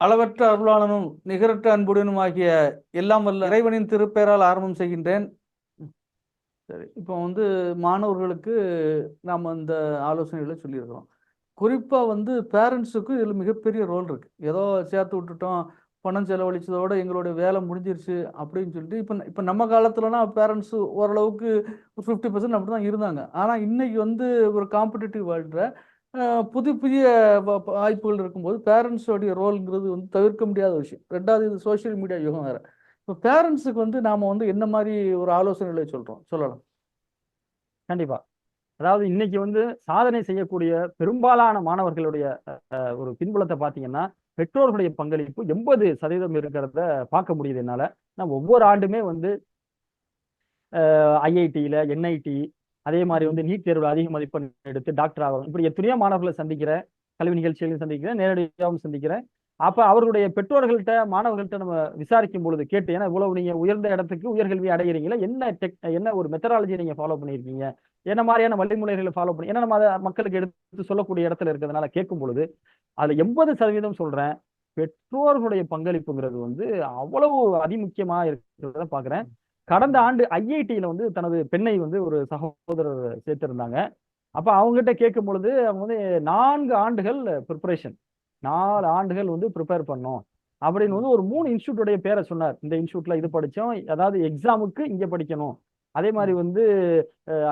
அளவற்ற அருளாளனும் நிகரற்ற அன்புடனும் ஆகிய எல்லாம் வல்ல இறைவனின் திருப்பெயரால் ஆரம்பம் செய்கின்றேன். சரி இப்போ வந்து மாணவர்களுக்கு நாம் இந்த ஆலோசனைகளை சொல்லியிருக்கிறோம். குறிப்பாக வந்து பேரண்ட்ஸுக்கும் இதில் மிகப்பெரிய ரோல் இருக்குது ஏதோ சேர்த்து விட்டுட்டோம் பணம் செலவழிச்சதோட எங்களுடைய வேலை முடிஞ்சிருச்சு அப்படின்னு சொல்லிட்டு இப்போ இப்போ நம்ம காலத்துலனா பேரண்ட்ஸு ஓரளவுக்கு ஒரு ஃபிஃப்டி பர்சன்ட் அப்படி தான் இருந்தாங்க. ஆனால் இன்னைக்கு வந்து ஒரு காம்படிட்டிவ் வேர்ல்டில் புது புதிய வாய்ப்புகள் இருக்கும்போது பேரண்ட்ஸோடைய ரோல்ங்கிறது வந்து தவிர்க்க முடியாத விஷயம். ரெண்டாவது இது சோஷியல் மீடியா யுகம் வேறு. இப்போ பேரண்ட்ஸுக்கு வந்து நாம் வந்து என்ன மாதிரி ஒரு ஆலோசனைகளை சொல்கிறோம் சொல்லலாம். கண்டிப்பாக அதாவது இன்னைக்கு வந்து சாதனை செய்யக்கூடிய பெரும்பாலான மாணவர்களுடைய ஒரு பின்புலத்தை பார்த்தீங்கன்னா பெற்றோர்களுடைய பங்களிப்பு எண்பது சதவீதம் இருக்கிறத பார்க்க முடியுது என்னால். நான் ஒவ்வொரு ஆண்டுமே வந்து ஐஐடியில் என்ஐடி அதே மாதிரி வந்து நீட் தேர்வில் அதிக மதிப்பெண் எடுத்து டாக்டர் ஆகணும். இப்படி எத்தனையோ மாணவர்களை சந்திக்கிறேன் கல்வி நிகழ்ச்சிகளையும் சந்திக்கிறேன் நேரடியாகவும் சந்திக்கிறேன். அப்ப அவர்களுடைய பெற்றோர்கள்ட்ட மாணவர்கள்ட்ட நம்ம விசாரிக்கும் பொழுது கேட்டு ஏன்னா இவ்வளவு நீங்க உயர்ந்த இடத்துக்கு உயர்கல்வி அடைகிறீங்களா என்ன டெக் என்ன ஒரு மெத்தடாலஜி நீங்க ஃபாலோ பண்ணியிருக்கீங்க? என்ன மாதிரியான வழிமுறைகளை ஃபாலோ பண்ணி ஏன்னா நம்ம அதை மக்களுக்கு எடுத்து சொல்லக்கூடிய இடத்துல இருக்கிறதுனால கேட்கும் பொழுது அதுல எண்பது சதவீதம் சொல்றேன் பெற்றோர்களுடைய பங்களிப்புங்கிறது வந்து அவ்வளவு அதிமுக்கியமா இருக்கிறத பாக்குறேன் கடந்த ஆண்டு ஐஐடியில வந்து தனது பெண்ணை வந்து ஒரு சகோதரர் சேர்த்திருந்தாங்க. அப்ப அவங்ககிட்ட கேட்கும் பொழுது அவங்க வந்து நான்கு ஆண்டுகள் ப்ரிப்பரேஷன் நாலு ஆண்டுகள் வந்து ப்ரிப்பேர் பண்ணோம் அப்படின்னு வந்து ஒரு மூணு இன்ஸ்டியூட்டோடைய பேரை சொன்னார். இந்த இன்ஸ்டியூட்ல இது படிச்சோம் அதாவது எக்ஸாமுக்கு இங்க படிக்கணும். அதே மாதிரி வந்து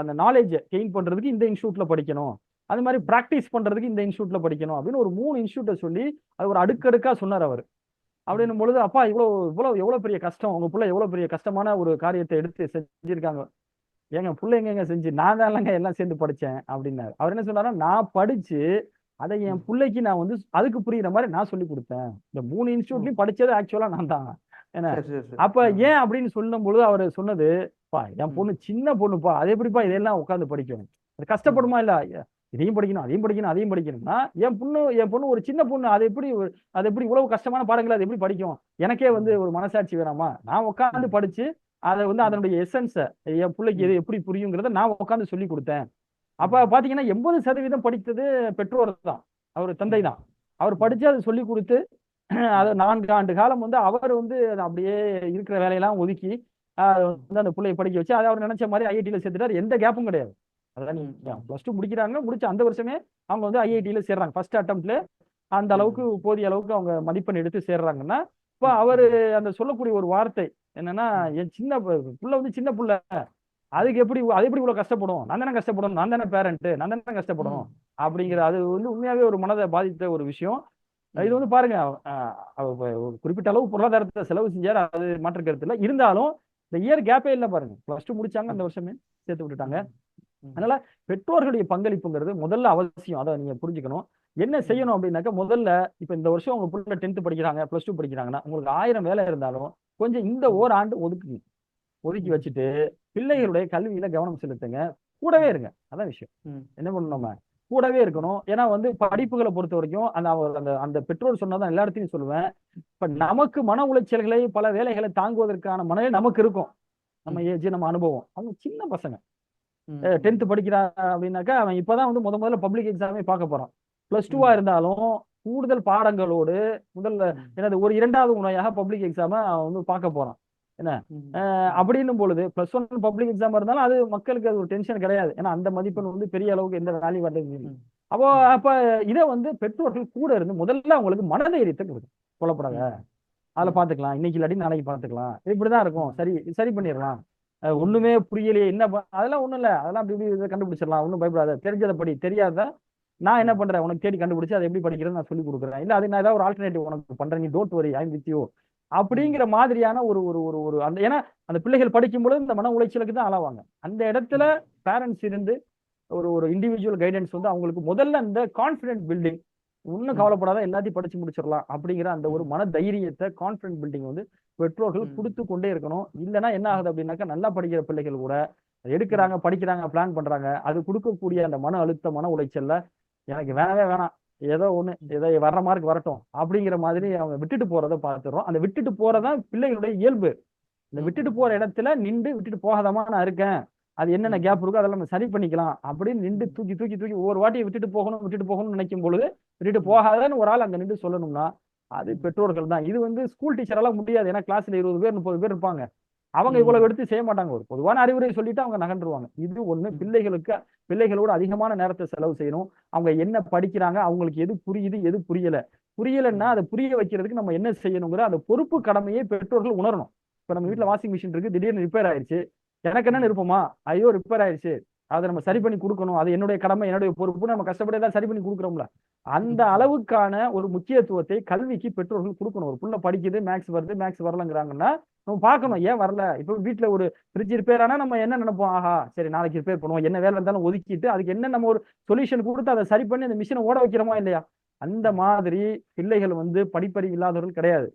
அந்த நாலேஜ் கெயின் பண்றதுக்கு இந்த இன்ஸ்டியூட்ல படிக்கணும். அது மாதிரி ப்ராக்டிஸ் பண்றதுக்கு இந்த இன்ஸ்டியூட்ல படிக்கணும் அப்படின்னு ஒரு மூணு இன்ஸ்டியூட்டை சொல்லி அது ஒரு அடுக்கடுக்கா சொன்னார் அவர். அப்படின்னும் பொழுது அப்பா இவ்வளவு இவ்வளவு எவ்வளவு பெரிய கஷ்டம் உங்க புள்ள எவ்வளவு பெரிய கஷ்டமான ஒரு காரியத்தை எடுத்து செஞ்சிருக்காங்க. ஏங்க புள்ள எங்கங்க செஞ்சு நான் தான் இல்லைங்க எல்லாம் சேர்ந்து படிச்சேன் அப்படின்னாரு. அவர் என்ன சொன்னாரா நான் படிச்சு அதை என் பிள்ளைக்கு நான் வந்து அதுக்கு புரியுற மாதிரி நான் சொல்லி கொடுத்தேன். இந்த மூணு இன்ஸ்டியூட்லயும் படிச்சது ஆக்சுவலா நான் தான். என்ன? அப்ப ஏன் அப்படின்னு சொல்லும் பொழுது அவர் சொன்னது பா என் பொண்ணு சின்ன பொண்ணுப்பா அது எப்படிப்பா இதெல்லாம் உட்காந்து படிக்கும். அது கஷ்டப்படுமா இல்ல? இதையும் படிக்கணும் அதையும் படிக்கணும் அதையும் படிக்கணும்னா என் பொண்ணு என் பொண்ணு ஒரு சின்ன பொண்ணு அது எப்படி அது எப்படி இவ்வளவு கஷ்டமான பாடங்களை அது எப்படி படிக்கும்? எனக்கே வந்து ஒரு மனசாட்சி வேணாமா? நான் உட்காந்து படிச்சு அதை வந்து அதனுடைய எசன்ஸை என் பிள்ளைக்கு எது எப்படி புரியுங்கிறத நான் உட்காந்து சொல்லி கொடுத்தேன். அப்ப பாத்தீங்கன்னா எண்பது சதவீதம் படித்தது பெற்றோர் தான். அவர் தந்தை தான். அவர் படிச்சு அதை சொல்லி கொடுத்து அது நான்கு ஆண்டு காலம் வந்து அவர் வந்து அப்படியே இருக்கிற வேலையெல்லாம் ஒதுக்கி வந்து அந்த பிள்ளைய படிக்க வச்சு அதை அவர் நினைச்ச மாதிரி ஐஐடியில சேர்த்துட்டாரு. எந்த கேப்பும் கிடையாது. அதான் நீங்க ப்ளஸ் டூ முடிக்கிறாங்க முடிச்ச அந்த வருஷமே அவங்க வந்து ஐஐடியில சேர்றாங்க. ஃபர்ஸ்ட் அட்டம்ப்ட்ல அந்த அளவுக்கு போதிய அளவுக்கு அவங்க மதிப்பெண் எடுத்து சேர்றாங்கன்னா இப்போ அவரு அந்த சொல்லக்கூடிய ஒரு வார்த்தை என்னன்னா என் சின்ன புள்ள வந்து சின்ன புள்ள. அதுக்கு எப்படி அது எப்படி இவ்வளவு கஷ்டப்படும்? நான் தானே கஷ்டப்படணும். நான் தானே பேரண்ட் நான் தானே கஷ்டப்படணும். அப்படிங்கிற அது வந்து உண்மையாவே ஒரு மனதை பாதித்த ஒரு விஷயம். இது வந்து பாருங்க குறிப்பிட்ட அளவு பொருளாதாரத்தை செலவு செஞ்சாரு அது மாற்று கருத்து இல்லை. இருந்தாலும் இந்த இயர் கேப்பே இல்லை பாருங்க. பிளஸ் டூ முடிச்சாங்க அந்த வருஷமே சேர்த்து விட்டுட்டாங்க. அதனால பெற்றோர்களுடைய பங்களிப்புங்கிறது முதல்ல அவசியம். அதை நீங்க புரிஞ்சுக்கணும். என்ன செய்யணும் அப்படின்னாக்கா முதல்ல இப்ப இந்த வருஷம் உங்க பிள்ளை டென்த் படிக்கிறாங்க பிளஸ் டூ படிக்கிறாங்கன்னா உங்களுக்கு ஆயிரம் வேலை இருந்தாலும் கொஞ்சம் இந்த ஓராண்டு ஒதுக்குங்க ஒதுக்கி வச்சுட்டு பிள்ளைகளுடைய கல்வியில கவனம் செலுத்துங்க. கூடவே இருங்க. அதான் விஷயம். என்ன பண்ணணும் நம்ம? கூடவே இருக்கணும். ஏன்னா வந்து படிப்புகளை பொறுத்த வரைக்கும் அந்த அந்த அந்த பெற்றோர் சொன்னதான் எல்லா இடத்தையும் சொல்லுவேன். இப்ப நமக்கு மன உளைச்சல்களை பல வேலைகளை தாங்குவதற்கான மனநிலை நமக்கு இருக்கும். நம்ம ஏஜ் நம்ம அனுபவம். அவங்க சின்ன பசங்க. டென்த் படிக்கிறான் அப்படின்னாக்கா அவன் இப்பதான் வந்து முத முதல்ல பப்ளிக் எக்ஸாமே பார்க்க போறான். பிளஸ் டூவா இருந்தாலும் கூடுதல் பாடங்களோடு முதல்ல எனது ஒரு இரண்டாவது முறையாக பப்ளிக் எக்ஸாம அவன் வந்து பார்க்க போறான். அஹ் அப்படின்னும் பொழுது பிளஸ் ஒன் பப்ளிக் எக்ஸாம் இருந்தாலும் அது மக்களுக்கு அது ஒரு டென்ஷன் கிடையாது. ஏன்னா அந்த மதிப்பெண் வந்து பெரிய அளவுக்கு எந்த வேல்யூ வரது ம். அப்போ அப்ப இதை வந்து பெற்றோர்கள் கூட இருந்து முதல்ல அவங்களுக்கு மனதைரியத்தை கொடுக்கும் கொல்லப்படாத அதுல பாத்துக்கலாம் இன்னைக்கு இல்லாட்டி நாளைக்கு பாத்துக்கலாம் இப்படிதான் இருக்கும். சரி சரி பண்ணிடலாம். ஒண்ணுமே புரியலையே. என்ன அதெல்லாம் ஒண்ணும் இல்ல. அதெல்லாம் அப்படி இப்படி இதை கண்டுபிடிச்சிடலாம். ஒன்றும் பயப்படாத. தெரிஞ்சதை படி. தெரியாத? நான் என்ன பண்றேன்? உனக்கு தேடி கண்டுபிடிச்சு அதை எப்படி படிக்கிறேன்னு நான் சொல்லி கொடுக்குறேன். இல்ல அது நான் ஏதாவது ஒரு ஆல்டர்னேட்டிவ் உனக்கு பண்றேன். நீ don't worry I'm with you அப்படிங்கிற மாதிரியான ஒரு ஒரு ஒரு ஒரு அந்த ஏன்னா அந்த பிள்ளைகள் படிக்கும் பொழுது இந்த மன உளைச்சலுக்கு தான் ஆளாவாங்க. அந்த இடத்துல பேரண்ட்ஸ் இருந்து ஒரு ஒரு இண்டிவிஜுவல் கைடன்ஸ் வந்து அவங்களுக்கு முதல்ல இந்த கான்ஃபிடென்ட் பில்டிங் இன்னும். கவலைப்படாத எல்லாத்தையும் படிச்சு முடிச்சிடலாம் அப்படிங்கிற அந்த ஒரு மன தைரியத்தை கான்ஃபிடென்ட் பில்டிங் வந்து பெற்றோர்கள். கொடுத்து கொண்டே இருக்கணும். இல்லைன்னா என்ன ஆகுது அப்படின்னாக்கா நல்லா படிக்கிற பிள்ளைகள் கூட எடுக்கிறாங்க படிக்கிறாங்க பிளான் பண்றாங்க. அது கொடுக்கக்கூடிய அந்த மன அழுத்த மன உளைச்சல்ல எனக்கு வேணவே வேணாம். ஏதோ ஒண்ணு ஏதோ வர்ற மார்க் வரட்டும் அப்படிங்கிற மாதிரி அவங்க விட்டுட்டு போறதை பார்த்துறோம் அந்த விட்டுட்டு போறதான் பிள்ளைகளுடைய இயல்பு. இந்த விட்டுட்டு போற இடத்துல நின்று விட்டுட்டு போகாதமா நான் இருக்கேன். அது என்னென்ன கேப் இருக்கோ அதெல்லாம் நம்ம சரி பண்ணிக்கலாம் அப்படின்னு நின்று தூக்கி தூக்கி தூக்கி ஒவ்வொரு வாட்டியை விட்டுட்டு போகணும் விட்டுட்டு போகணும்னு நினைக்கும் பொழுது விட்டுட்டு போகாதன்னு ஒரு ஆள் அங்க நின்று சொல்லணும்னா அது பெற்றோர்கள் தான். இது வந்து ஸ்கூல் டீச்சரால முடியாது. ஏன்னா கிளாஸ்ல இருபது பேர் முப்பது பேர் இருப்பாங்க. அவங்க. இவ்வளவு எடுத்து செய்ய மாட்டாங்க. ஒரு பொதுவான அறிவுரை சொல்லிட்டு அவங்க நகன்றுவாங்க இது ஒண்ணு பிள்ளைகளுக்கு பிள்ளைகளோட அதிகமான நேரத்தை செலவு செய்யணும். அவங்க என்ன படிக்கிறாங்க அவங்களுக்கு எது புரியுது எது புரியல. புரியலைன்னா அதை புரிய வைக்கிறதுக்கு நம்ம என்ன செய்யணுங்கிற அந்த பொறுப்பு கடமையை பெற்றோர்கள் உணரணும். இப்ப நம்ம வீட்ல வாஷிங் மிஷின் இருக்கு திடீர்னு ரிப்பேர் ஆயிருச்சு. எனக்கு என்ன இருப்போமா ஐயோ ரிப்பேர் ஆயிருச்சு. அதை நம்ம சரி பண்ணி கொடுக்கணும். அது என்னுடைய கடமை என்னுடைய பொறுப்பு. நம்ம கஷ்டப்பட்டு எல்லாம் சரி பண்ணி கொடுக்குறோம்ல. அந்த அளவுக்கான ஒரு முக்கியத்துவத்தை கல்விக்கு பெற்றோர்கள் கொடுக்கணும். ஒரு புள்ள படிக்குது மேக்ஸ் வருது மேக்ஸ் வரலங்கிறாங்கன்னா நம்ம பார்க்கணும். ஏன் வரல? இப்போ வீட்ல ஒரு ஃப்ரிட்ஜ் ரிப்பேர் ஆனா நம்ம என்ன நினைப்போம்? ஆஹா சரி நாளைக்கு ரிப்பேர் பண்ணுவோம். என்ன வேலை இருந்தாலும் ஒதுக்கிட்டு அதுக்கு என்ன நம்ம ஒரு சொல்யூஷன் கொடுத்து அதை சரி பண்ணி அந்த மிஷினை ஓட வைக்கிறோமா இல்லையா? அந்த மாதிரி பிள்ளைகள் வந்து படிப்பறிவு இல்லாதவர்கள் கிடையாது.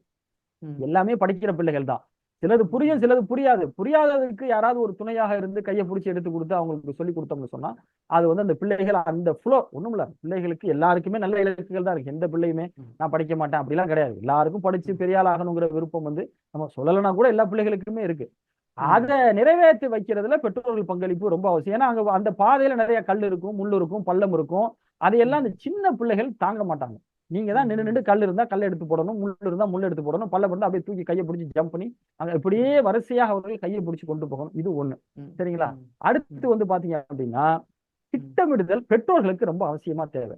எல்லாமே படிக்கிற பிள்ளைகள் தான். சிலது புரியும் சிலது புரியாது. புரியாததுக்கு யாராவது ஒரு துணையாக இருந்து கையை பிடிச்சி எடுத்து கொடுத்து அவங்களுக்கு சொல்லி கொடுத்தோம்னு சொன்னா அது வந்து அந்த பிள்ளைகள் அந்த ஃப்ளோ ஒண்ணும் இல்ல. பிள்ளைகளுக்கு எல்லாருக்குமே நல்ல இலக்குகள் தான் இருக்கு. எந்த பிள்ளையுமே. நான் படிக்க மாட்டேன் அப்படிலாம் கிடையாது. எல்லாருக்கும் படிச்சு பெரிய ஆள் ஆகணுங்கிற விருப்பம் வந்து நம்ம சொல்லலைன்னா கூட எல்லா பிள்ளைகளுக்குமே இருக்கு. அதை நிறைவேற்றி வைக்கிறதுல பெற்றோர்கள் பங்களிப்பு ரொம்ப அவசியம். ஏன்னா அங்க அந்த பாதையில நிறைய கல் இருக்கும் முள் இருக்கும் பள்ளம் இருக்கும். அதையெல்லாம் அந்த சின்ன பிள்ளைகள் தாங்க மாட்டாங்க. நீங்க தான் நின்று நின்று கல் இருந்தா கல் எடுத்து போடணும் முள் இருந்தா முள் எடுத்து போடணும் பள்ளம் இருந்தா அப்படியே தூக்கி கையை பிடிச்சி ஜம்ப் பண்ணி அங்க இப்படியே வரிசையாக அவர்கள் கையை பிடிச்சி கொண்டு போகணும். இது ஒண்ணு. சரிங்களா? அடுத்து வந்து பாத்தீங்க அப்படின்னா திட்டமிடுதல் பெற்றோர்களுக்கு ரொம்ப அவசியமா தேவை.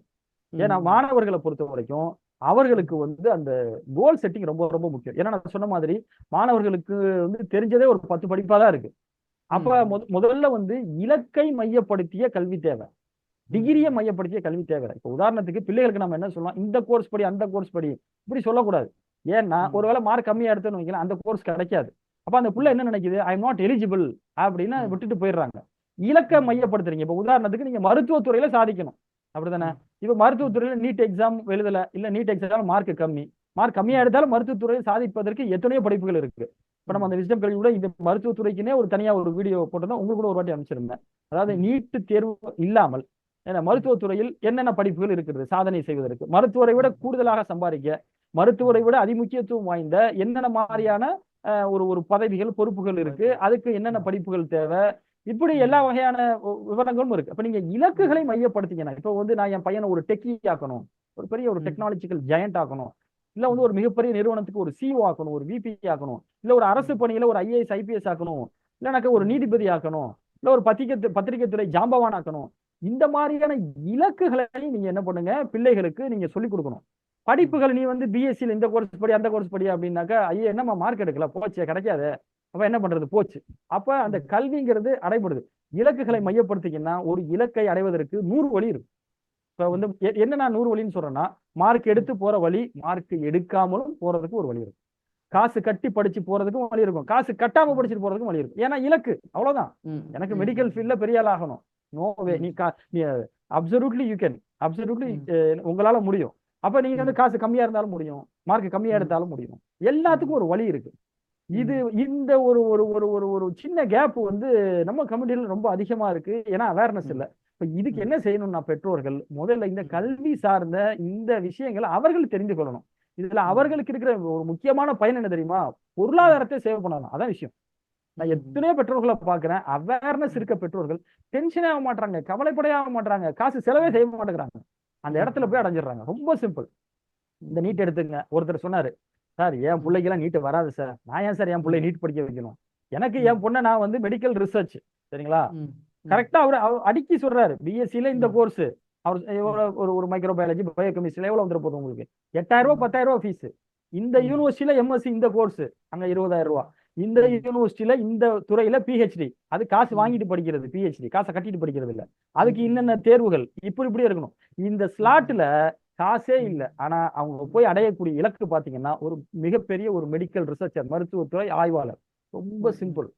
ஏன்னா. மாணவர்களை பொறுத்த வரைக்கும் அவர்களுக்கு வந்து அந்த கோல் செட்டிங் ரொம்ப ரொம்ப முக்கியம். ஏன்னா நான் சொன்ன மாதிரி மாணவர்களுக்கு வந்து தெரிஞ்சதே ஒரு பத்து படிப்பா தான் இருக்கு. அப்ப முதல்ல வந்து இலக்கை மையப்படுத்திய கல்வி தேவை. டிகிரியை மையப்படுத்திய கல்வி தேவை இப்ப உதாரணத்துக்கு பிள்ளைகளுக்கு நம்ம என்ன சொல்லலாம்? இந்த கோர்ஸ் படி அந்த கோர்ஸ் படி. இப்படி சொல்லக்கூடாது. ஏன்னா. ஒருவேளை மார்க் கம்மியா எடுத்துன்னு வைக்கலாம் அந்த கோர்ஸ் கிடைக்காது. அப்ப அந்த புள்ள என்ன நினைக்குது? ஐ எம் நாட் எலிஜிபிள் அப்படின்னு. விட்டுட்டு போயிடுறாங்க. இலக்கை. மையப்படுத்துறீங்க. இப்ப உதாரணத்துக்கு நீங்க மருத்துவத்துறையில சாதிக்கணும். அப்படிதானே? இப்ப மருத்துவத்துறையில நீட் எக்ஸாம் எழுதல இல்ல நீட் எக்ஸாம் மார்க் கம்மி. மார்க் கம்மியா எடுத்தாலும் மருத்துவத்துறையில் சாதிப்பதற்கு எத்தனையோ படிப்புகள் இருக்கு. இப்ப நம்ம அந்த விஸ்டம் கல்வி கூட இந்த மருத்துவத்துறைக்குனே ஒரு தனியா ஒரு வீடியோ போட்டிருந்தோம் உங்களுக்கு கூட ஒரு வாட்டி அனுப்பிச்சிருந்தேன். அதாவது நீட்டு தேர்வு இல்லாமல் ஏன்னா மருத்துவத்துறையில் என்னென்ன படிப்புகள் இருக்கிறது? சாதனை செய்வதற்கு. மருத்துவரை விட கூடுதலாக சம்பாதிக்க மருத்துவரை விட அதிமுக்கியத்துவம் வாய்ந்த என்னென்ன மாதிரியான ஒரு ஒரு பதவிகள் பொறுப்புகள் இருக்கு? அதுக்கு என்னென்ன படிப்புகள் தேவை? இப்படி எல்லா வகையான விவரங்களும் இருக்கு. அப்ப நீங்க இலக்குகளை மையப்படுத்திக்கணும் இப்ப வந்து நான் என் பையனை ஒரு டெக்கி ஆக்கணும். ஒரு பெரிய ஒரு. டெக்னாலஜிக்கல் ஜெயண்ட் ஆக்கணும். இல்ல வந்து ஒரு மிகப்பெரிய நிறுவனத்துக்கு ஒரு சிஓ ஆக்கணும் ஒரு விபி ஆக்கணும். இல்ல ஒரு அரசு பணியில ஒரு ஐஏஎஸ் ஐபிஎஸ் ஆக்கணும். இல்லைனாக்கா ஒரு நீதிபதி ஆக்கணும். இல்ல ஒரு பத்திரிகை பத்திரிகை துறை ஜாம்பவான் ஆக்கணும். இந்த மாதிரியான இலக்குகளை நீங்க என்ன பண்ணுங்க? பிள்ளைகளுக்கு நீங்க சொல்லிக் கொடுக்கணும். படிப்புகள் நீ வந்து பிஎஸ்சியில் இந்த கோர்ஸ் படி அந்த கோர்ஸ் படி அப்படின்னாக்கா ஐயோ என்னம்மா மார்க் எடுக்கல? போச்சு கிடைக்காது. அப்ப என்ன பண்றது? போச்சு. அப்ப அந்த கல்விங்கிறது அடைபடுது. இலக்குகளை மையப்படுத்திக்கின்னா ஒரு இலக்கை அடைவதற்கு நூறு வழி இருக்கு. இப்ப வந்து என்ன நான் நூறு வழின்னு சொல்றேன்னா மார்க் எடுத்து போற வழி மார்க் எடுக்காமலும் போறதுக்கு ஒரு வழி இருக்கும் காசு கட்டி படிச்சு போறதுக்கும் வழி இருக்கும். காசு கட்டாம படிச்சுட்டு போறதுக்கும் வழி இருக்கும் ஏன்னா இலக்கு. அவ்வளவுதான். எனக்கு. மெடிக்கல் ஃபீல்ட்ல பெரிய ஆள் ஆகணும். No way. நீ நீ அப்சல்யூட்லி யூ கேன் அப்சல்யூட்லி. உங்களால முடியும். அப்ப நீங்க வந்து காசு கம்மியா இருந்தாலும் முடியும். மார்க் கம்மியா. எடுத்தாலும் முடியும். எல்லாத்துக்கும் ஒரு வழி இருக்கு. இது. இந்த ஒரு ஒரு ஒரு ஒரு ஒரு சின்ன கேப் வந்து நம்ம கம்யூனிட்டியில ரொம்ப அதிகமா இருக்கு. ஏன்னா அவேர்னஸ். இல்ல. இப்ப இதுக்கு. என்ன செய்யணும்னா பெற்றோர்கள் முதல்ல இந்த கல்வி சார்ந்த இந்த விஷயங்களை அவர்கள் தெரிந்து கொள்ளணும். இதுல. அவர்களுக்கு இருக்கிற ஒரு முக்கியமான பயன் என்ன தெரியுமா? பொருளாதாரத்தை சேவ் பண்ணலாம் அதான் விஷயம். நான். எத்தனையோ பெற்றோர்களை பாக்குறேன் அவேர்னஸ் இருக்க பெற்றோர்கள் டென்ஷனே ஆக மாட்டாங்க கவலைப்படவே ஆக மாட்டாங்க காசு செலவே செய்ய மாட்டேங்கிறாங்க. அந்த இடத்துல போய் அடைஞ்சிடுறாங்க. ரொம்ப சிம்பிள் இந்த நீட் எடுத்துங்க. ஒருத்தர் சொன்னாரு சார் என் பிள்ளைக்கெல்லாம் நீட் வராது சார். நான் ஏன் சார் என் பிள்ளை நீட் படிக்க வைக்கணும்? எனக்கு என் பொண்ணை நான் வந்து மெடிக்கல் ரிசர்ச் சரிங்களா. கரெக்டா அவர் அவர் அடுக்கி சொல்றாரு. பிஎஸ்சில இந்த. கோர்ஸ் அவர் ஒரு ஒரு மைக்ரோபயாலஜி பயோ கெமிஸ்ட்ரியில எவ்வளவு வந்துட போகுது உங்களுக்கு? எட்டாயிரம் ரூபாய் பத்தாயிரம் ரூபாய் ஃபீஸ் இந்த. யூனிவர்சிட்டியில எம்எஸ்சி இந்த கோர்ஸ் அங்க இருபதாயிரம் ரூபாய் இந்த. யூனிவர்சிட்டியில இந்த துறையில பிஹெச்டி அது காசு. வாங்கிட்டு படிக்கிறது பிஹெச்டி காசை கட்டிட்டு படிக்கிறது இல்ல. அதுக்கு. என்னென்ன தேர்வுகள்? இப்படி இப்படி இருக்கணும். இந்த ஸ்லாட்ல காசே இல்ல. ஆனா அவங்க போய் அடையக்கூடிய இலக்கு பாத்தீங்கன்னா ஒரு மிகப்பெரிய ஒரு மெடிக்கல் ரிசர்ச்சர் மருத்துவத்துறை ஆய்வாளர். ரொம்ப. சிம்பிள்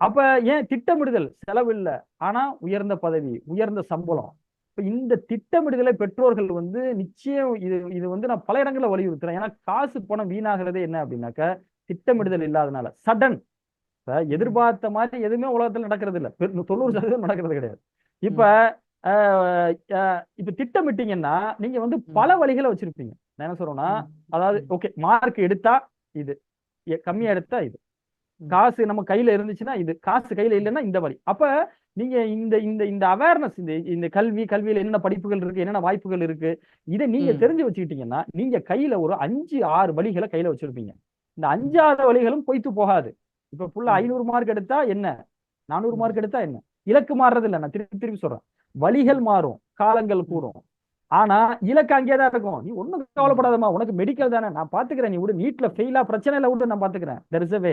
அப்ப ஏன் திட்டமிடுதல்? செலவு இல்ல. ஆனா உயர்ந்த பதவி உயர்ந்த சம்பளம். இப்ப இந்த திட்டமிடுதலை பெற்றோர்கள் வந்து நிச்சயம் இது இது வந்து நான் பல இடங்கள்ல வலியுறுத்துறேன். ஏன்னா காசு பணம் வீணாகிறதே என்ன அப்படின்னாக்க திட்டமிடுதல் இல்லாதனால. சடன் எதிர்பார்த்த மாதிரி எதுவுமே உலகத்துல நடக்கிறது இல்ல தொண்ணூறு சதவீதம் நடக்கிறது கிடையாது. இப்ப இப்ப திட்டமிட்டீங்கன்னா நீங்க வந்து பல வழிகளை வச்சிருப்பீங்க. நான் என்ன சொல்றேன்னா. அதாவது ஓகே மார்க் எடுத்தா இது. கம்மியா எடுத்தா இது. காசு நம்ம கையில இருந்துச்சுன்னா இது. காசு கையில இல்லைன்னா இந்த வழி. அப்ப நீங்க இந்த இந்த இந்த அவேர்னஸ் இந்த இந்த கல்வி கல்வியில என்னென்ன படிப்புகள் இருக்கு என்னென்ன வாய்ப்புகள் இருக்கு இதை நீங்க. தெரிஞ்சு வச்சுக்கிட்டீங்கன்னா நீங்க கையில ஒரு அஞ்சு ஆறு வழிகளை கையில வச்சிருப்பீங்க. இந்த அஞ்சாறு வழிகளும் பொய்த்து போகாது. இப்ப ம். ஐநூறு மார்க் எடுத்தா என்ன? நானூறு. மார்க் எடுத்தா என்ன? இலக்கு மாறுறது இல்ல நான் திருப்பி திருப்பி சொல்றேன். வழிகள் மாறும். காலங்கள். கூடும். ஆனா இலக்கு அங்கேயே இருக்கும். நீ ஒண்ணும் கவலைப்படாதம்மா. உனக்கு மெடிக்கல் தானே. நான் பாத்துக்கிறேன். நீ விடு. நீட்ல ஃபெயிலா பிரச்சனை இல்ல விடு நான் பாத்துக்கிறேன். தெர் இஸ் வே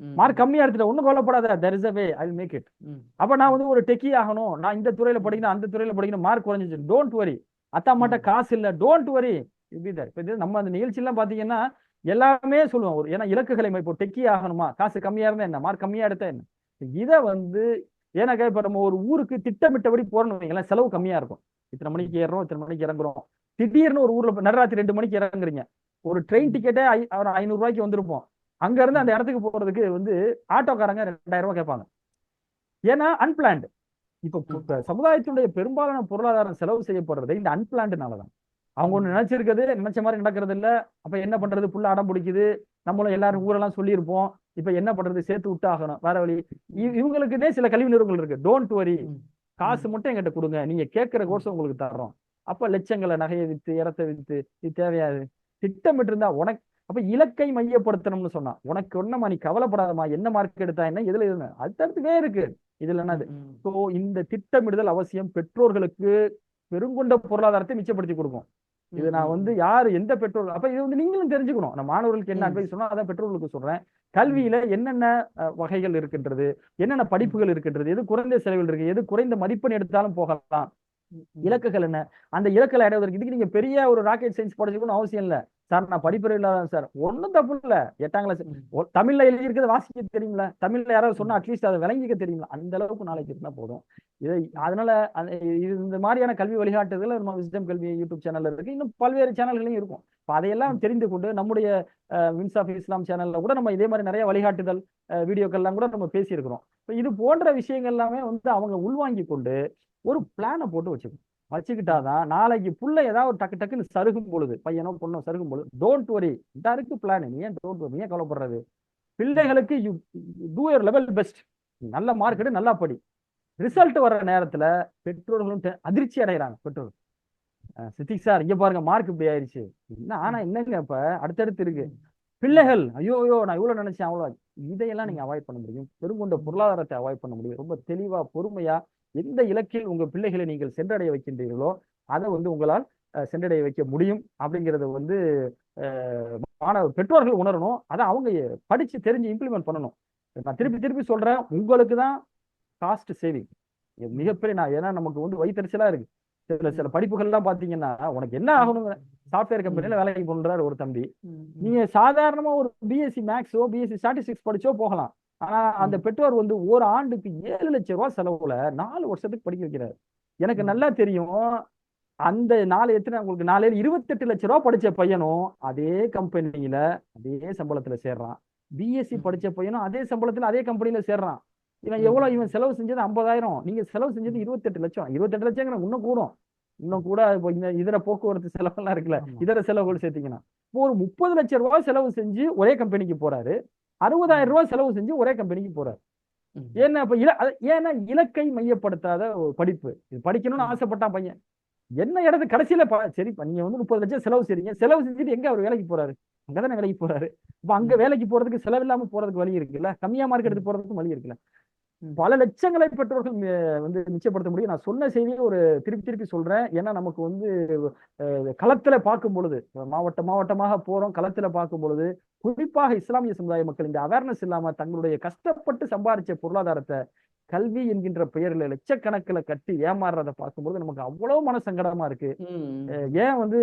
மார்க் கம்மியா எடுத்துட்ட. ஒண்ணும் கவலைப்படாத. There is way I make it. அப்ப நான் வந்து ஒரு டெக்கி ஆகணும். நான் இந்த துறையில படிக்கணும் அந்த துறையில படிக்கணும். மார்க் குறைஞ்சிச்சு. டோன்ட் வரி அத்தா மாட்ட. காசு இல்ல. டோன்ட் வரி இப்படி இப்ப இது நம்ம அந்த நிகழ்ச்சி எல்லாம் பாத்தீங்கன்னா எல்லாமே சொல்லுவோம் ஒரு ஏன்னா இலக்குகளை இப்போ டெக்கி ஆகணுமா? காசு கம்மியா இருந்தா என்ன? மார்க் கம்மியா எடுத்தா என்ன? இதை வந்து ஏன்னாக்கா இப்ப நம்ம ஒரு ஊருக்கு திட்டமிட்டபடி போறோம்னு எல்லாம் செலவு கம்மியா இருக்கும். இத்தனை மணிக்கு ஏறுறோம் இத்தனை மணிக்கு இறங்குறோம். திடீர்னு ஒரு ஊர்ல நடராத்திரி ரெண்டு மணிக்கு இறங்குறீங்க. ஒரு ட்ரெயின் டிக்கெட்டே ஒரு ஐநூறு ரூபாய்க்கு வந்திருப்போம். அங்க இருந்து அந்த இடத்துக்கு போறதுக்கு வந்து ஆட்டோக்காரங்க ரெண்டாயிரம் ரூபாய் கேட்பாங்க. ஏன்னா அன்பிளான்டு இப்போ இப்ப சமுதாயத்தினுடைய பெரும்பாலான பொருளாதாரம் செலவு செய்யப்படுறது இந்த அன்பிளான்டுனாலதான் அவங்க ஒண்ணு நினைச்சிருக்கிறது நினைச்ச மாதிரி நடக்கிறது இல்ல அப்ப என்ன பண்றது? புள்ள அடம் பிடிக்குது. நம்மளும் எல்லாரும் ஊரெல்லாம் சொல்லியிருப்போம். இப்ப என்ன பண்றது? சேர்த்து விட்டு ஆகணும் வேற வழி. இவங்களுக்குன்னே சில கல்வி நிறுவனங்கள் இருக்கு. Don't worry. காசு மட்டும் எங்கிட்ட கொடுங்க. நீங்க கேட்கிற கோர்ஸ் உங்களுக்கு தர்றோம். அப்ப லட்சங்களை நகையை வித்து இடத்தை வித்து இது தேவையாது திட்டமிட்டு இருந்தா உனக்கு அப்ப இலக்கை மையப்படுத்தணும்னு சொன்னா உனக்கு ஒன்னமா நீ கவலைப்படாதமா என்ன மார்க் எடுத்தா என்ன? இதுல இருந்து அடுத்தடுத்துவே இருக்கு. இதுல என்னது. ஸோ இந்த திட்டமிடுதல் அவசியம். பெற்றோர்களுக்கு பெருங்கொண்ட பொருளாதாரத்தை மிச்சப்படுத்தி கொடுக்கும். இது நான் வந்து யாரு எந்த பெற்றோர் அப்ப இது வந்து நீங்களும் தெரிஞ்சுக்கணும். நான் மாணவர்களுக்கு என்ன. அட்வைஸ் சொன்னா அதான் பெற்றோர்களுக்கு சொல்றேன். கல்வியில என்னென்ன வகைகள் இருக்கின்றது என்னென்ன படிப்புகள் இருக்கின்றது எது குறைந்த செலவில் இருக்கு எது குறைந்த மதிப்பெண் எடுத்தாலும் போகலாம். இலக்குகள் என்ன? அந்த இலக்குகளை அடைவதற்கு இதுக்கு நீங்க பெரிய ஒரு ராக்கெட் சயின்ஸ் படிச்சுக்கணும் அவசியம் இல்ல. சார் நான் படிப்பறை இல்லாத சார். ஒண்ணும் தப்பு இல்ல எட்டாம் கிளாஸ் தமிழ்ல எழுதி இருக்கிறது வாசிக்க தெரியும்ல. தமிழ்ல யாராவது சொன்னா அட்லீஸ்ட் அதை விளங்கிக்க தெரியும்ல. அந்த அளவுக்கு நாலேஜ் இருந்தா போதும். இதை அதனால அந்த- இது இந்த மாதிரியான கல்வி வழிகாட்டுதல் நம்ம விஸ்டம் கல்வி யூடியூப் சேனல்ல இருக்கு. இன்னும் பல்வேறு சேனல்களையும் இருக்கும். இப்ப அதையெல்லாம் தெரிந்து கொண்டு நம்முடைய வின்ஸ் ஆஃப் இஸ்லாம் சேனல்ல கூட நம்ம இதே மாதிரி நிறைய வழிகாட்டுதல் வீடியோக்கள்லாம் கூட நம்ம பேசியிருக்கிறோம். இப்ப இது போன்ற விஷயங்கள் எல்லாமே வந்து அவங்க உள்வாங்கி கொண்டு ஒரு பிளானை போட்டு வச்சுக்கணும். வச்சுக்கிட்டாதான் நாளைக்கு புள்ள ஏதாவது டக்கு டக்குன்னு சருகும் பொழுது பையனோ பொண்ணோ சருகும் பொழுது டோன்ட் வரி இந்த இருக்கு பிளான் நீ ஏன் டோன்ட் வரி ஏன் கவலைப்படுறது? பிள்ளைகளுக்கு you do your level best நல்ல மார்க் எடு நல்லா படி. ரிசல்ட் வர்ற நேரத்துல பெற்றோர்களும் அதிர்ச்சி அடைகிறாங்க பெற்றோர் சித்திக் சார் இங்க பாருங்க மார்க் இப்படி ஆயிருச்சு. என்ன ஆனா என்னங்க இப்ப? அடுத்தடுத்து இருக்கு. பிள்ளைகள் ஐயோ ஐயோ நான் இவ்வளவு நினைச்சேன் அவ்வளவு இதையெல்லாம் நீங்க அவாய்ட் பண்ண முடியும். பெருங்கொண்ட பொருளாதாரத்தை அவாய்ட் பண்ண முடியும். ரொம்ப தெளிவா பொறுமையா எந்த இலக்கில் உங்க பிள்ளைகளை நீங்கள் சென்றடைய வைக்கின்றீர்களோ அதை வந்து உங்களால் சென்றடைய வைக்க முடியும் அப்படிங்கறத வந்து அஹ், மாணவ பெற்றோர்கள் உணரணும். அதை அவங்க படிச்சு தெரிஞ்சு இம்ப்ளிமெண்ட் பண்ணணும். நான் திருப்பி திருப்பி சொல்றேன் உங்களுக்கு தான் காஸ்ட் சேவிங் மிகப்பெரிய நான் ஏன்னா நமக்கு வந்து வயிற்றுச்சலா இருக்கு. சில சில படிப்புகள்லாம் பாத்தீங்கன்னா உனக்கு என்ன ஆகணுங்க சாஃப்ட்வேர் கம்பெனில வேலைக்கு போன்றாரு ஒரு தம்பி. நீங்க சாதாரணமா ஒரு பிஎஸ்சி மேக்ஸோ பிஎஸ்சி ஸ்டாட்டிஸ்டிக்ஸ் படிச்சோ போகலாம். ஆனா அந்த பெற்றோர் வந்து ஒரு ஆண்டுக்கு ஏழு லட்சம் ரூபாய் செலவுல நாலு வருஷத்துக்கு படிக்க வைக்கிறாரு. எனக்கு. நல்லா தெரியும். அந்த நாலு எத்தனை உங்களுக்கு நாலு இருபத்தெட்டு லட்ச ரூபாய் படிச்ச பையனும் அதே கம்பெனியில அதே சம்பளத்துல சேர்றான். பிஎஸ்சி. படிச்ச பையனும் அதே சம்பளத்துல அதே கம்பெனில சேர்றான். இவன். எவ்வளவு இவன் செலவு செஞ்சது ஐம்பதாயிரம். நீங்க செலவு செஞ்சது இருபத்தெட்டு லட்சம். இருபத்தெட்டு லட்சம் இன்னும் கூடும். இன்னும் கூட இப்போ இந்த இதர போக்குவரத்து செலவெல்லாம் இருக்குல்ல. இதர செலவுகள் சேர்த்தீங்கன்னா. ஒரு முப்பது லட்சம் ரூபாய் செலவு செஞ்சு ஒரே கம்பெனிக்கு போறாரு. அறுபதாயிரம் ரூபாய் செலவு செஞ்சு ஒரே கம்பெனிக்கு போறாரு. ஏன்னா இப்ப இல ஏன்னா இலக்கை மையப்படுத்தாத ஒரு படிப்பு. இது படிக்கணும்னு. ஆசைப்பட்டான் பையன். என்ன இடத்து கடைசியில சரி நீங்க வந்து முப்பது லட்சம் செலவு செய்றீங்க. செலவு செஞ்சுட்டு எங்க அவர் வேலைக்கு போறாரு? அங்கதானே வேலைக்கு போறாரு. இப்ப அங்க. வேலைக்கு போறதுக்கு செலவு இல்லாம போறதுக்கு வழி இருக்குல்ல? கம்மியா மார்க் எடுத்து போறதுக்கும் வழி இருக்குல்ல. பல லட்சங்களை பெற்றோர்கள் வந்து மிச்சப்படுத்த முடியும். நான் சொன்ன செய்தியை ஒரு திருப்பி திருப்பி சொல்றேன். ஏன்னா நமக்கு வந்து களத்துல பார்க்கும் பொழுது மாவட்ட மாவட்டமாக போறோம் களத்துல பார்க்கும் பொழுது குறிப்பாக இஸ்லாமிய சமுதாய மக்கள் இந்த அவேர்னஸ் இல்லாம தங்களுடைய கஷ்டப்பட்டு சம்பாதிச்ச பொருளாதாரத்தை கல்வி என்கின்ற பெயர்ல லட்சக்கணக்கில் கட்டி ஏமாறுறத பார்க்கும்போது நமக்கு அவ்வளவு மன சங்கடமா இருக்கு. ஏன் வந்து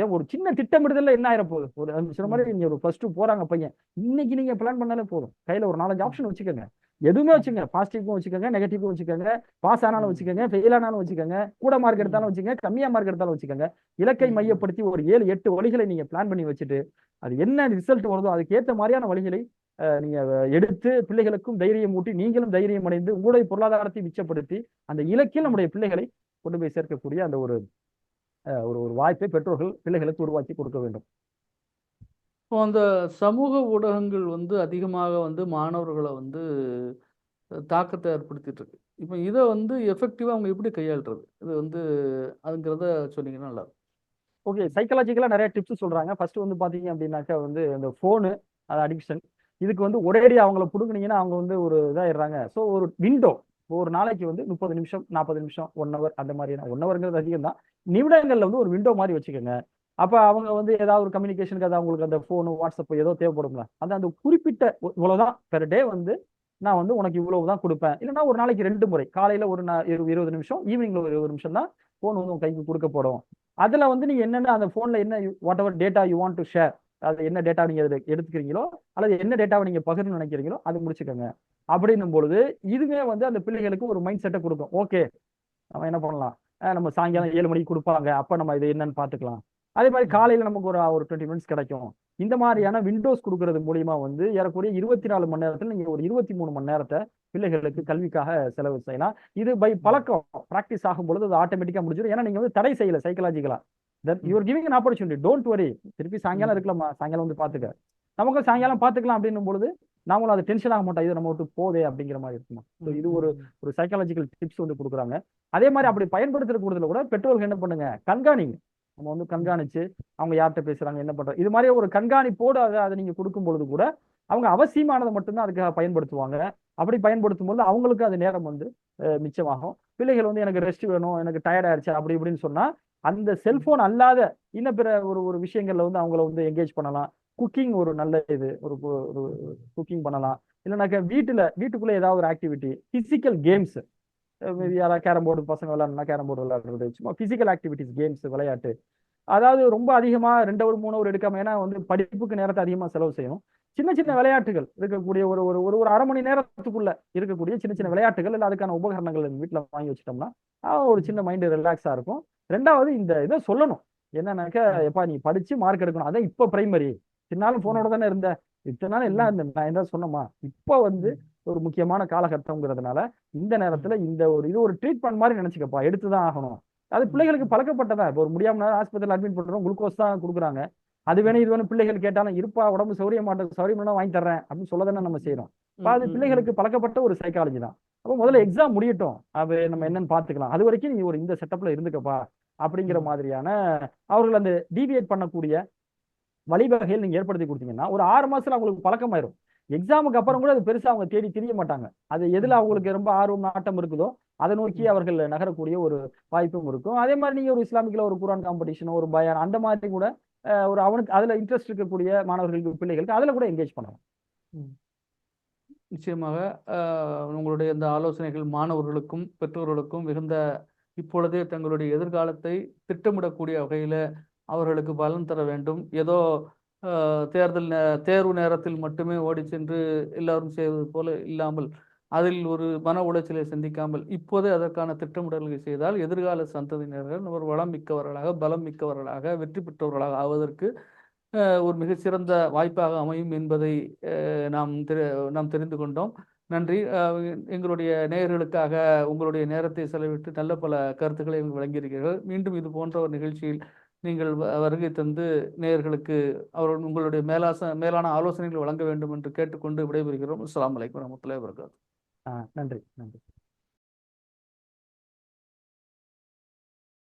ஏன் ஒரு சின்ன திட்டமிடுதல்ல என்ன ஆயிரம் போகுது? ஒரு சொன்ன மாதிரி நீங்க ஒரு பிளஸ் டூ போறாங்க பையன். இன்னைக்கு நீங்க பிளான் பண்ணாலே போதும். கையில ஒரு நாலஞ்சு ஆப்ஷன் வச்சுக்கோங்க. எதுவுமே வச்சுக்கோங்க. பாசிட்டிவும் வச்சுக்கோங்க நெகட்டிவும் வச்சுக்கோங்க பாஸ் ஆனாலும். வச்சுக்கோங்க ஃபெயில் ஆனாலும் வச்சுக்கோங்க கூட மார்க் எடுத்தாலும் வச்சுக்கோங்க கம்மியா மார்க் எடுத்தாலும் வச்சுக்கோங்க. இலக்கை. மையப்படுத்தி ஒரு ஏழு எட்டு வழிகளை நீங்க பிளான் பண்ணி வச்சுட்டு அது என்ன ரிசல்ட் வருதோ அதுக்கு ஏத்த மாதிரியான வழிகளை நீங்க எடுத்து பிள்ளைகளுக்கும் தைரியம் ஊட்டி நீங்களும் தைரியம் அடைந்து உங்களுடைய பொருளாதாரத்தை மிச்சப்படுத்தி அந்த இலக்கில் நம்முடைய பிள்ளைகளை கொண்டு போய் சேர்க்கக்கூடிய அந்த ஒரு ஒரு வாய்ப்பை பெற்றோர்கள் பிள்ளைகளுக்கு உருவாக்கி கொடுக்க வேண்டும். இப்போ அந்த சமூக ஊடகங்கள் வந்து அதிகமாக வந்து மாணவர்களை வந்து தாக்கத்தை ஏற்படுத்திட்டு இருக்கு இப்போ இதை வந்து எஃபெக்டிவாக அவங்க எப்படி கையாளுறது? இது வந்து அதுங்கிறத சொன்னீங்கன்னா நல்லா ஓகே சைக்காலஜிக்கலாக நிறைய டிப்ஸ் சொல்றாங்க. ஃபர்ஸ்ட் வந்து பாத்தீங்க அப்படின்னாக்கா வந்து இந்த ஃபோனு அது அடிக்ஷன் இதுக்கு வந்து ஒரேடி அவங்கள பிடுங்குனீங்கன்னா அவங்க வந்து ஒரு இதாகிடுறாங்க ஸோ ஒரு விண்டோ ஒரு நாளைக்கு வந்து முப்பது நிமிஷம் நாற்பது நிமிஷம் ஒன் ஹவர் அந்த மாதிரியான ஒன் ஹவர்ங்கிறது அதிகம் தான் நிமிடங்கள்ல வந்து ஒரு விண்டோ மாதிரி வச்சுக்கோங்க. அப்போ அவங்க வந்து ஏதாவது ஒரு கம்யூனிகேஷனுக்கு அது அவங்களுக்கு அந்த ஃபோனு வாட்ஸ்அப் ஏதோ தேவைப்படும்ல. அந்த அந்த குறிப்பிட்ட இவ்- இவ்வளவுதான் பெர் டே வந்து நான் வந்து உனக்கு இவ்வளவு தான் கொடுப்பேன். இல்லைன்னா ஒரு நாளைக்கு ரெண்டு முறை காலையில ஒரு நா- இரு- இருபது நிமிஷம் ஈவினிங்ல ஒரு இருபது நிமிஷம் தான் ஃபோன் வந்து உங்க கைக்கு கொடுக்கப்படும் அதுல வந்து நீங்க என்னென்ன அந்த ஃபோனில் என்ன whatever data you want to share அது என்ன டேட்டா நீங்க அதுல எடுத்துக்கிறீங்களோ அல்லது என்ன டேட்டாவை நீங்க பகிர்ந்து நினைக்கிறீங்களோ அது முடிச்சுக்கோங்க. அப்படின்னும் பொழுது இதுவே வந்து அந்த பிள்ளைகளுக்கு ஒரு மைண்ட் செட்டை கொடுக்கும். ஓகே நம்ம என்ன பண்ணலாம்? நம்ம சாயங்காலம் ஏழு மணிக்கு கொடுப்பாங்க. அப்ப நம்ம இது என்னன்னு பார்த்துக்கலாம். அதே மாதிரி காலையில நமக்கு ஒரு ஒரு டுவெண்ட்டி மினிட்ஸ் கிடைக்கும். இந்த மாதிரியான விண்டோஸ் கொடுக்கறது மூலியமா வந்து ஏறக்குறைய இருபத்தி நாலு மணி நேரத்துல நீங்க ஒரு இருபத்தி மூணு மணி நேரத்தை பிள்ளைகளுக்கு கல்விக்காக செலவு செய்யலாம். இது பை பழக்கம் ப்ராக்டிஸ் ஆகும் பொழுது அது ஆட்டோமேட்டிக்கா முடிஞ்சிடும். ஏன்னா நீங்க வந்து தடை செய்யல சைக்கலாஜிக்கலா that you're giving an opportunity. Don't worry திருப்பி சாயங்காலம் இருக்கலாமா? சாயங்காலம் வந்து பாத்துக்க. நமக்கு சாயங்காலம் பாத்துக்கலாம் அப்படின்னும் பொழுது நாமளும் அது டென்ஷன் ஆக மாட்டோம். இது நம்ம விட்டு போதே அப்படிங்கிற மாதிரி இருக்குமா? ஸோ இது ஒரு ஒரு சைக்காலஜிக்கல் டிப்ஸ் வந்து கொடுக்குறாங்க. அதே மாதிரி அப்படி பயன்படுத்துற கூடதுல கூட பெற்றோர்கள் என்ன பண்ணுங்க? கண்காணிங்க. நம்ம வந்து கண்காணிச்சு அவங்க யார்கிட்ட பேசுறாங்க என்ன பண்றாங்க இது மாதிரி ஒரு கண்காணிப்போடு அதை அதை நீங்க கொடுக்கும் பொழுது கூட அவங்க அவசியமானதை மட்டும்தான் அதுக்காக பயன்படுத்துவாங்க. அப்படி பயன்படுத்தும் போது அவங்களுக்கு அது நேரம் வந்து மிச்சமாகும். பிள்ளைகள் வந்து எனக்கு ரெஸ்ட் வேணும் எனக்கு டயர்ட் ஆயிடுச்சு அப்படி இப்படின்னு சொன்னா அந்த செல்போன் அல்லாத இன்ன பிற ஒரு ஒரு விஷயங்கள்ல வந்து அவங்கள வந்து என்கேஜ் பண்ணலாம். குக்கிங் ஒரு நல்ல இது ஒரு ஒரு குக்கிங் பண்ணலாம். இல்லைனாக்கா வீட்டுல வீட்டுக்குள்ள ஏதாவது ஒரு ஆக்டிவிட்டி பிசிக்கல் கேம்ஸ் யாராவது கேரம் போர்டு பசங்க விளையாடுனா கேரம் போர்டு விளையாடுறது சும்மா பிசிக்கல் ஆக்டிவிட்டிஸ் கேம்ஸ் விளையாட்டு. அதாவது ரொம்ப அதிகமா ரெண்டு ஒரு மூணு ஒரு எடுக்காம ஏன்னா வந்து படிப்புக்கு நேரத்தை அதிகமா செலவு செய்யணும். சின்ன சின்ன விளையாட்டுகள் இருக்கக்கூடிய ஒரு ஒரு ஒரு ஒரு அரை மணி நேரத்துக்குள்ள இருக்கக்கூடிய சின்ன சின்ன விளையாட்டுகள் இல்லை அதுக்கான உபகரணங்கள் வீட்டில் வாங்கி வச்சிட்டோம்னா ஒரு சின்ன மைண்டு ரிலாக்ஸா இருக்கும். ரெண்டாவது இந்த இதை சொல்லணும். என்னன்னாக்கா எப்பா நீ படிச்சு மார்க் எடுக்கணும். அதான் இப்போ பிரைமரி இத்தனாலும் போனோட தானே இருந்த. இத்தனை நாள் எல்லாம் இருந்தேன் நான் என்ன சொன்னோமா இப்போ வந்து ஒரு முக்கியமான காலகட்டம்ங்கிறதுனால இந்த நேரத்துல இந்த ஒரு இது ஒரு ட்ரீட்மெண்ட் மாதிரி நினைச்சுக்கப்பா எடுத்துதான் ஆகணும். அது பிள்ளைகளுக்கு பழக்கப்பட்டதா? இப்போ ஒரு முடியாம ஆஸ்பத்திரியில் அட்மிட் பண்றோம் குளுக்கோஸ் தான் கொடுக்குறாங்க. அது வேணும் இது வேணும் பிள்ளைகள் கேட்டாலும் இருப்பா உடம்பு சௌரிய மாட்டேன் சௌரியம் வாங்கி தர்றேன் அப்படின்னு சொல்ல தானே நம்ம செய்யறோம் அது பிள்ளைகளுக்கு பழக்கப்பட்ட ஒரு சைக்காலஜி தான். அப்போ முதல்ல எக்ஸாம் முடியட்டும். அது நம்ம என்னன்னு பாத்துக்கலாம் அது வரைக்கும் நீ ஒரு இந்த செட்டப்ல இருந்துக்கப்பா அப்படிங்கிற மாதிரியான அவர்கள் அந்த டீவியேட் பண்ணக்கூடிய வழிவகைகள் நீங்க ஏற்படுத்தி கொடுத்தீங்கன்னா ஒரு ஆறு மாசத்துல அவங்களுக்கு பழக்கமாயிரும். எக்ஸாமுக்கு அப்புறம் கூட அது பெருசா அவங்க தேடி திரிய மாட்டாங்க. அது எதுல அவங்களுக்கு ரொம்ப ஆர்வம் நாட்டம் இருக்குதோ அதை நோக்கி அவர்கள் நகரக்கூடிய ஒரு வாய்ப்பும் இருக்கும். அதே மாதிரி நீங்க ஒரு இஸ்லாமிக்ல ஒரு குரான் காம்படிஷனோ ஒரு பயான் அந்த மாதிரி கூட ஒரு அவனுக்கு அதுல இன்ட்ரெஸ்ட் இருக்கக்கூடிய மாணவர்களுக்கு பிள்ளைகளுக்கு அதுல கூட என்கேஜ் பண்ணலாம். நிச்சயமாக உங்களுடைய இந்த ஆலோசனைகள் மாணவர்களுக்கும் பெற்றோர்களுக்கும் மிகுந்த இப்பொழுதே தங்களுடைய எதிர்காலத்தை திட்டமிடக்கூடிய வகையில் அவர்களுக்கு பலன் தர வேண்டும். ஏதோ தேர்தல் நே- தேர்வு நேரத்தில் மட்டுமே ஓடி சென்று எல்லாரும் செய்வது போல இல்லாமல் அதில் ஒரு மன உளைச்சலை சந்திக்காமல் இப்போதே அதற்கான திட்டமிடல்கள் செய்தால் எதிர்கால சந்ததியினர்கள் ஒரு வளம் மிக்கவர்களாக பலம் மிக்கவர்களாக வெற்றி பெற்றவர்களாக ஆவதற்கு ஒரு மிகச்சிறந்த வாய்ப்பாக அமையும் என்பதை நாம் தெரி நாம் தெரிந்து கொண்டோம். நன்றி. எங்களுடைய நேயர்களுக்காக உங்களுடைய நேரத்தை செலவிட்டு நல்ல பல கருத்துக்களை வழங்கியிருக்கிறீர்கள். மீண்டும் இது போன்ற ஒரு நிகழ்ச்சியில் நீங்கள் வ- வருகை தந்து நேயர்களுக்கு அவர்கள் உங்களுடைய மேலாச மேலான ஆலோசனைகள் வழங்க வேண்டும் என்று கேட்டுக்கொண்டு விடைபெறுகிறோம். அஸ்லாம் வலைக்கம் வரமத்துல வரகாத்து நன்றி நன்றி.